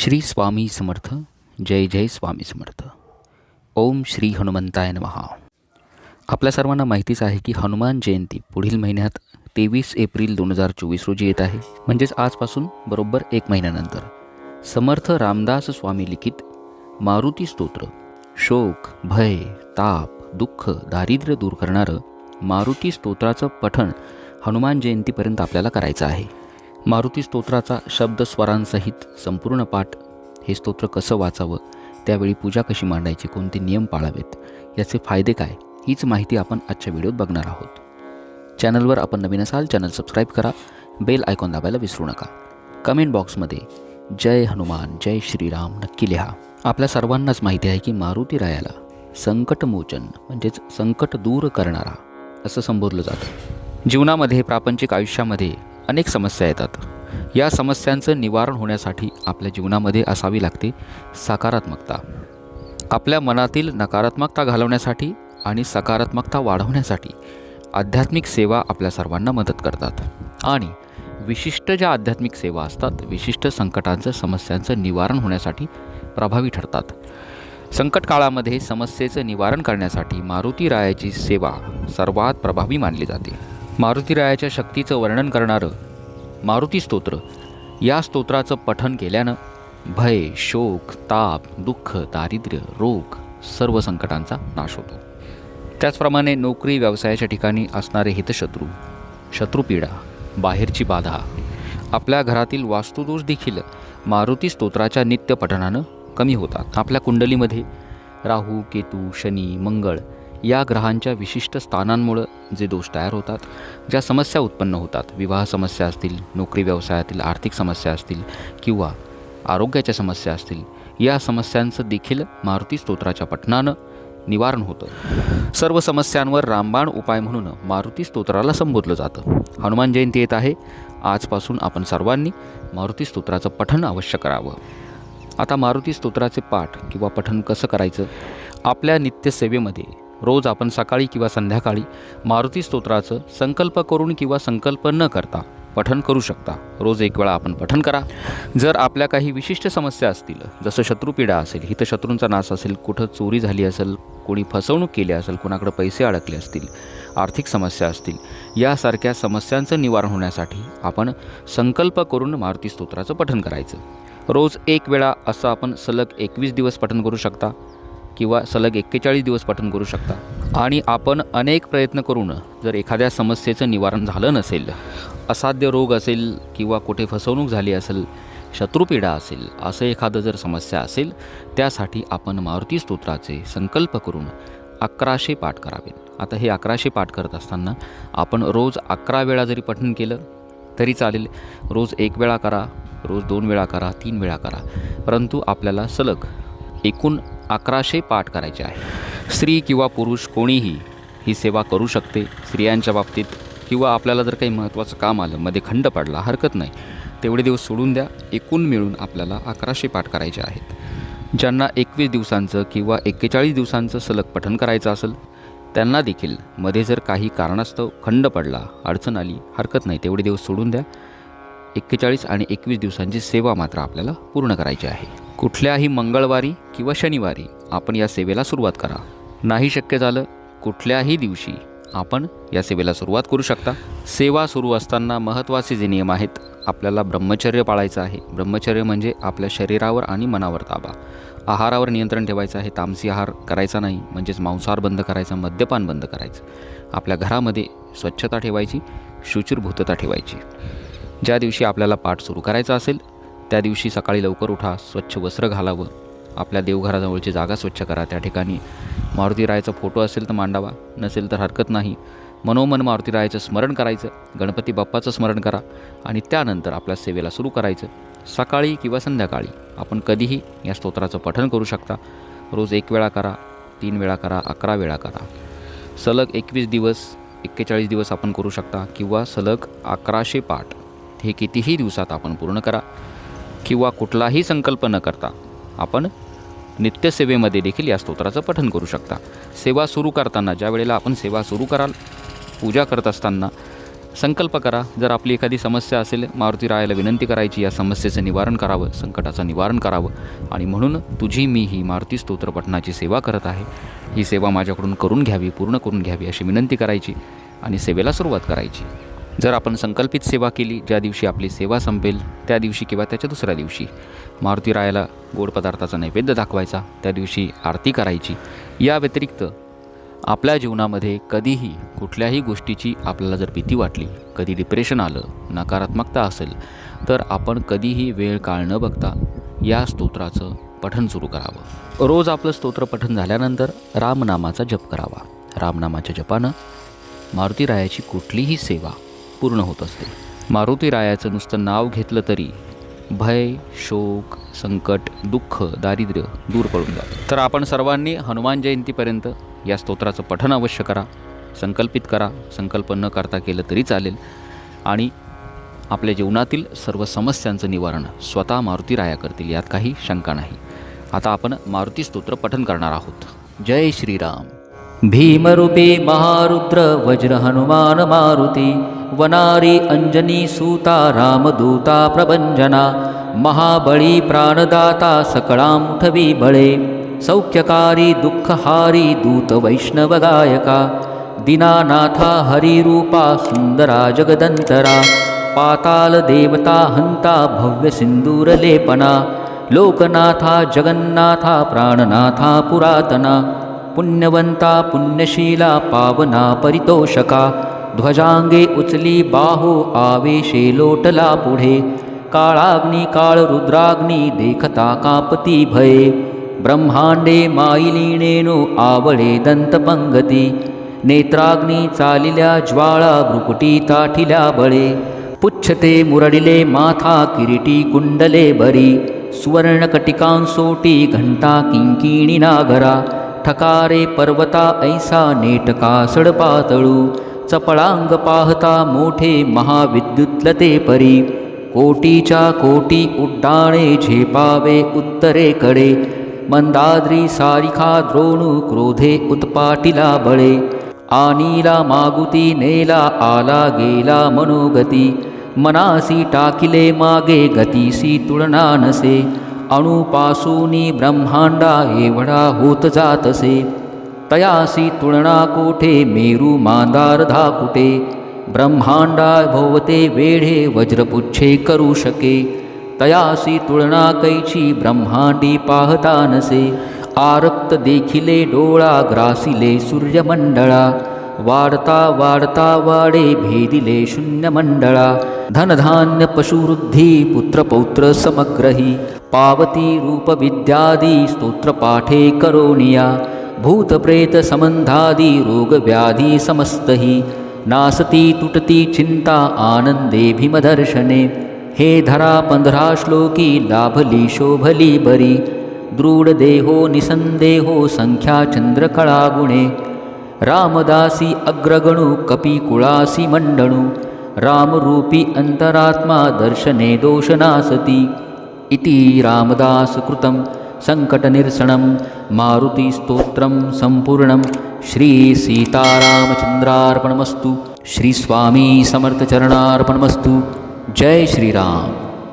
श्री स्वामी समर्थ जय जय स्वामी समर्थ. ओम श्री हनुमंताय नमहा आपल्या सर्वांना माहितीच आहे की हनुमान जयंती पुढील महिन्यात तेवीस एप्रिल दोन हजार चोवीस रोजी येत आहे. म्हणजेच आजपासून बरोबर एक महिन्यानंतर. समर्थ रामदास स्वामी लिखित मारुती स्तोत्र शोक भय ताप दुःख दारिद्र्य दूर करणारं मारुती स्तोत्राचं पठण हनुमान जयंतीपर्यंत आपल्याला करायचं आहे. मारुती स्तोत्राचा शब्द स्वरांसहित संपूर्ण पाठ. हे स्तोत्र कसं वाचावं? त्यावेळी पूजा कशी मांडायची? कोणते नियम पाळावेत? याचे फायदे काय? हीच माहिती आपण आजच्या व्हिडिओत बघणार आहोत. चॅनलवर आपण नवीन असाल चॅनल सबस्क्राईब करा. बेल आयकॉन दाबायला विसरू नका. कमेंट बॉक्समध्ये जय हनुमान जय श्रीराम नक्की लिहा. आपल्या सर्वांनाच माहिती आहे की मारुती रायाला संकटमोचन म्हणजेच संकट दूर करणारा असं संबोधलं जातं. जीवनामध्ये प्रापंचिक आयुष्यामध्ये अनेक समस्या येतात. या समस्यांचं निवारण होण्यासाठी आपल्या जीवनामध्ये असावी लागते सकारात्मकता. आपल्या मनातील नकारात्मकता घालवण्यासाठी आणि सकारात्मकता वाढवण्यासाठी आध्यात्मिक सेवा आपल्या सर्वांना मदत करतात. आणि विशिष्ट ज्या आध्यात्मिक सेवा असतात विशिष्ट संकटांचं समस्यांचं निवारण होण्यासाठी प्रभावी ठरतात. संकट काळामध्ये समस्येचं निवारण करण्यासाठी मारुती रायाची सेवा सर्वात प्रभावी मानली जाते. मारुतीरायाच्या शक्तीचं वर्णन करणारं मारुती स्तोत्र. या स्तोत्राचं पठन केल्यानं भय शोक ताप दुःख दारिद्र्य रोग सर्व संकटांचा नाश होतो. त्याचप्रमाणे नोकरी व्यवसायाच्या ठिकाणी असणारे हितशत्रू शत्रुपीडा बाहेरची बाधा आपल्या घरातील वास्तुदोष देखील मारुती स्तोत्राच्या नित्य पठणानं कमी होतात. आपल्या कुंडलीमध्ये राहू केतू शनी मंगळ या ग्रहांच्या विशिष्ट स्थानांमुळं जे दोष तयार होतात ज्या समस्या उत्पन्न होतात विवाह समस्या असतील नोकरी व्यवसायातील आर्थिक समस्या असतील किंवा आरोग्याच्या समस्या असतील या समस्यांचं देखील मारुती स्तोत्राच्या पठणानं निवारण होतं. सर्व समस्यांवर रामबाण उपाय म्हणून मारुती स्तोत्राला संबोधलं जातं. हनुमान जयंती येत आहे. आजपासून आपण सर्वांनी मारुती स्तोत्राचं पठण अवश्य करावं. आता मारुती स्तोत्राचे पाठ किंवा पठण कसं करायचं? आपल्या नित्यसेवेमध्ये रोज आपण सकाळी किंवा संध्याकाळी मारुती स्तोत्राचं संकल्प करून किंवा संकल्प न करता पठन करू शकता. रोज एक वेळा आपण पठन करा. जर आपल्या काही विशिष्ट समस्या असतील जसं शत्रुपीडा असेल हितशत्रूंचा नाश असेल कुठं चोरी झाली असेल कोणी फसवणूक केली असेल कोणाकडे पैसे अडकले असतील आर्थिक समस्या असतील यासारख्या समस्यांचं निवारण होण्यासाठी आपण संकल्प करून मारुती स्तोत्राचं पठन करायचं. रोज एक वेळा असं आपण सलग एकवीस दिवस पठन करू शकता. किंवा सलग एक्केचाळीस दिवस पठन करू शकता. आणि आपण अनेक प्रयत्न करून जर एखाद्या समस्येचं निवारण झालं नसेल असाध्य रोग असेल किंवा कुठे फसवणूक झाली असेल शत्रुपीडा असेल असं एखादं जर समस्या असेल त्यासाठी आपण मारुती स्तोत्राचे संकल्प करून अकराशे पाठ करावेत. आता हे अकराशे पाठ करत असताना आपण रोज अकरा वेळा जरी पठण केलं तरी चालेल. रोज एक वेळा करा रोज दोन वेळा करा तीन वेळा करा. परंतु आपल्याला सलग एकूण अकराशे पाठ करायचे आहे. स्त्री किंवा पुरुष कोणीही ही सेवा करू शकते. स्त्रियांच्या बाबतीत किंवा आपल्याला जर काही महत्त्वाचं काम आलं मध्ये खंड पडला हरकत नाही तेवढे दिवस सोडून द्या. एकूण मिळून आपल्याला अकराशे पाठ करायचे आहेत. ज्यांना एकवीस दिवसांचं किंवा एक्केचाळीस दिवसांचं सलग पठण करायचं असेल त्यांना देखील मध्ये जर काही कारणास्तव खंड पडला अडचण आली हरकत नाही तेवढे दिवस सोडून द्या. एक्केचाळीस आणि एकवीस दिवसांची सेवा मात्र आपल्याला पूर्ण करायची आहे. कुठल्याही मंगळवारी किंवा शनिवारी आपण या सेवेला सुरुवात करा. नाही शक्य झालं कुठल्याही दिवशी आपण या सेवेला सुरुवात करू शकता. सेवा सुरू असताना महत्त्वाचे जे नियम आहेत आपल्याला ब्रह्मचर्य पाळायचं आहे. ब्रह्मचर्य म्हणजे आपल्या शरीरावर आणि मनावर ताबा. आहारावर नियंत्रण ठेवायचं आहे. तामसी आहार करायचा नाही म्हणजेच मांसाहार बंद करायचा मद्यपान बंद करायचं. आपल्या घरामध्ये स्वच्छता ठेवायची शुचिरभूतता ठेवायची. ज्या दिवशी आपल्याला पाठ सुरू करायचा असेल त्या दिवशी सकाळी लवकर उठा स्वच्छ वस्त्र घालावं. आपल्या देवघराजवळची जागा स्वच्छ करा. त्या ठिकाणी मारुती रायाचा फोटो असेल तर मांडावा. नसेल तर हरकत नाही. मनोमन मारुतीरायाचं स्मरण करायचं. गणपती बाप्पाचं स्मरण करा. आणि त्यानंतर आपल्या सेवेला सुरू करायचं. सकाळी किंवा संध्याकाळी आपण कधीही या स्तोत्राचं पठन करू शकता. रोज एक वेळा करा तीन वेळा करा अकरा वेळा करा. सलग एकवीस दिवस एक्केचाळीस दिवस आपण करू शकता किंवा सलग अकराशे पाठ. हे कितीही दिवसात आपण पूर्ण करा किंवा कुठलाही संकल्प न करता आपण नित्यसेवेमध्ये देखील या स्तोत्राचं पठन करू शकता. सेवा सुरू करताना ज्या वेळेला आपण सेवा सुरू कराल पूजा करत असताना संकल्प करा. जर आपली एखादी समस्या असेल मारुती रायाला विनंती करायची या समस्येचं निवारण करावं संकटाचं निवारण करावं आणि म्हणून तुझी मी ही मारुती स्तोत्र पठणाची सेवा करत आहे. ही सेवा माझ्याकडून करून घ्यावी पूर्ण करून घ्यावी अशी विनंती करायची आणि सेवेला सुरुवात करायची. जर आपण संकल्पित सेवा केली ज्या दिवशी आपली सेवा संपेल त्या दिवशी किंवा त्याच्या दुसऱ्या दिवशी मारुती रायाला गोड पदार्थाचा नैवेद्य दाखवायचा त्या दिवशी आरती करायची या व्यतिरिक्त आपल्या जीवनामध्ये कधीही कुठल्याही गोष्टीची आपल्याला जर भीती वाटली कधी डिप्रेशन आलं नकारात्मकता असेल तर आपण कधीही वेळ काळ न बघता या स्तोत्राचं पठण सुरू करावं. रोज आपलं स्तोत्र पठण झाल्यानंतर रामनामाचा जप करावा. रामनामाच्या जपानं मारुती रायाची कुठलीही सेवा पूर्ण होत असते. मारुती रायाचं नुसतं नाव घेतलं तरी भय शोक संकट दुःख दारिद्र्य दूर पडून जातं. तर आपण सर्वांनी हनुमान जयंतीपर्यंत या स्तोत्राचं पठण अवश्य करा संकल्पित करा संकल्प न करता केलं तरी चालेल. आणि आपल्या जीवनातील सर्व समस्यांचं निवारण स्वतः मारुती राया करतील यात काही शंका नाही. आता आपण मारुती स्तोत्र पठण करणार आहोत. जय श्रीराम. भीमरूपी महारुद्र वज्र हनुमान मारुती वनारी अंजनी सूता रामदूता प्रभंजना महाबळी प्राणदाता सकळामुठवी बळे सौख्यकारी दुःखहारी दूत वैष्णवगायका दीनानाथा हरिरूपा सुंदरा जगदंतरा पाताल देवता हंता भव्य सिंदूरलेपना लोकनाथा जगन्नाथा प्राणनाथा पुरातना पुण्यवंता पुण्यशीला पावना परितोषका। ध्वजांगे उचली बाहो आवेशे लोटला पुढे। काळाग्नी काळ रुद्राग्नी देखता कापती भये। ब्रह्मांडे माईलीणेनो आवळे दंतपंगती नेत्राग्नी चालिल्या ज्वाळा भ्रुकुटी ताठिल्या बळे। पुच्छते मुरडिले माथा किरीटी कुंडले बरी। सुवर्णकटिकांसोटी घंटा किंकिणी नागरा ठकारे पर्वता ऐसा नेटका सडपातळू चपळांग पाहता मोठे महाविद्युतलते परी कोटीच्या कोटी उड्डाणे झेपावे उत्तरेकडे मंदाद्री सारिखा द्रोणू क्रोधे उत्पाटिला बळे आनीला मागुती नेला आला गेला मनोगती मनासी टाकिले मागे गतीसी तुळना नसे अणुपासूनी ब्रह्मांडा एवढा होत जातसे तयासी तुलना कोठे मेरू मांदार धाकुटे ब्रह्मांडा भोवते वेढे वज्रपुच्छे करू शके. तयासी तुलना कैची ब्रह्मांडी पाहता नसे. आरक्त देखिले डोळा ग्रासिले सूर्यमंडळा. वाढता वाढता वाडे भेदिले शून्यमंडळा धनधान्य पशुवृद्धी पुत्रपौत्र समग्रही पावती रूपविद्यादी स्तोत्रपाठे करोनिया भूतप्रेत संबंधादी रोगव्याधी समस्तही नासती तुटती चिंता आनंदे भीमदर्शने हे धरा पंधरा श्लोकी लाभली शोभली बरी दृढदेहो निसंदेहो संख्या चन्द्रकळागुणे रामदासी अग्रगणू कपिकुळासी मंडणू रामरूपी अंतरात्मा दर्शने दोषनासती। इति रामदासकृतं सङ्कटनिरसनं मारुतिस्तोत्रं सम्पूर्णं। श्रीसीतारामचन्द्रार्पणमस्तु। श्रीस्वामी समर्थचरणार्पणमस्तु जय श्रीराम